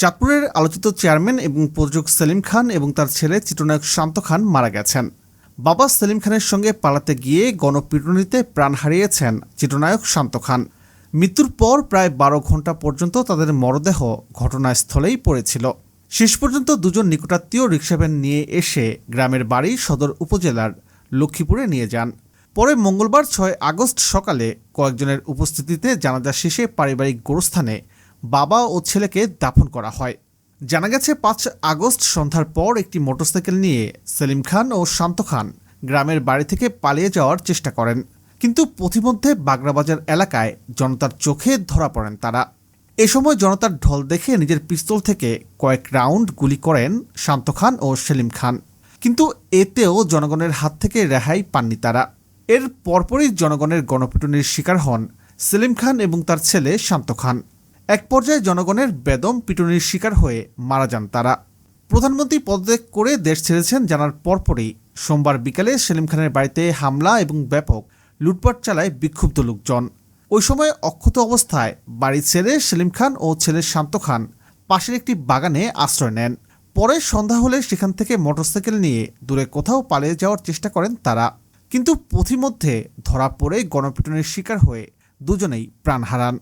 চাঁদপুরের আলোচিত চেয়ারম্যান এবং প্রযোজক সেলিম খান এবং তার ছেলে চিত্রনায়ক শান্ত খান মারা গেছেন। বাবা সেলিম খানের সঙ্গে পালাতে গিয়ে গণপিটুনিতে প্রাণ হারিয়েছেন চিত্রনায়ক শান্ত খান। মৃত্যুর পর প্রায় বারো ঘণ্টা পর্যন্ত তাদের মরদেহ ঘটনাস্থলেই পড়েছিল। শেষ পর্যন্ত দুজন নিকটাত্মীয় রিক্সাভ্যান নিয়ে এসে গ্রামের বাড়ি সদর উপজেলার লক্ষ্মীপুরে নিয়ে যান। পরে মঙ্গলবার ছয় আগস্ট সকালে কয়েকজনের উপস্থিতিতে জানাজা শেষে পারিবারিক গোরস্থানে বাবা ও ছেলেকে দাফন করা হয়। জানা গেছে, পাঁচ আগস্ট সন্ধ্যার পর একটি মোটরসাইকেল নিয়ে সেলিম খান ও শান্ত খান গ্রামের বাড়ি থেকে পালিয়ে যাওয়ার চেষ্টা করেন। কিন্তু পথিমধ্যে বাগড়াবাজার এলাকায় জনতার চোখে ধরা পড়েন তারা। এ সময় জনতার ঢল দেখে নিজের পিস্তল থেকে কয়েক রাউন্ড গুলি করেন শান্ত খান ও সেলিম খান। কিন্তু এতেও জনগণের হাত থেকে রেহাই পাননি তারা। এর পরপরই জনগণের গণপিটুনির শিকার হন সেলিম খান এবং তার ছেলে শান্ত খান। এক পর্যায়ে জনগণের বেদম পিটুনির শিকার হয়ে মারা যান তারা। প্রধানমন্ত্রী পদত্যাগ করে দেশ ছেড়েছেন জানার পরপরই। সোমবার বিকালে সেলিম খানের বাড়িতে হামলা এবং ব্যাপক লুটপাট চালায় বিক্ষুব্ধ লোকজন। ওই সময় অক্ষত অবস্থায় বাড়ি ছেড়ে সেলিম খান ও ছেলে শান্ত খান পাশের একটি বাগানে আশ্রয় নেন। পরে সন্ধ্যা হলে সেখান থেকে মোটরসাইকেল নিয়ে দূরে কোথাও পালিয়ে যাওয়ার চেষ্টা করেন তারা। কিন্তু পথিমধ্যে ধরা পড়ে গণপিটুনির শিকার হয়ে দুজনেই প্রাণ হারান।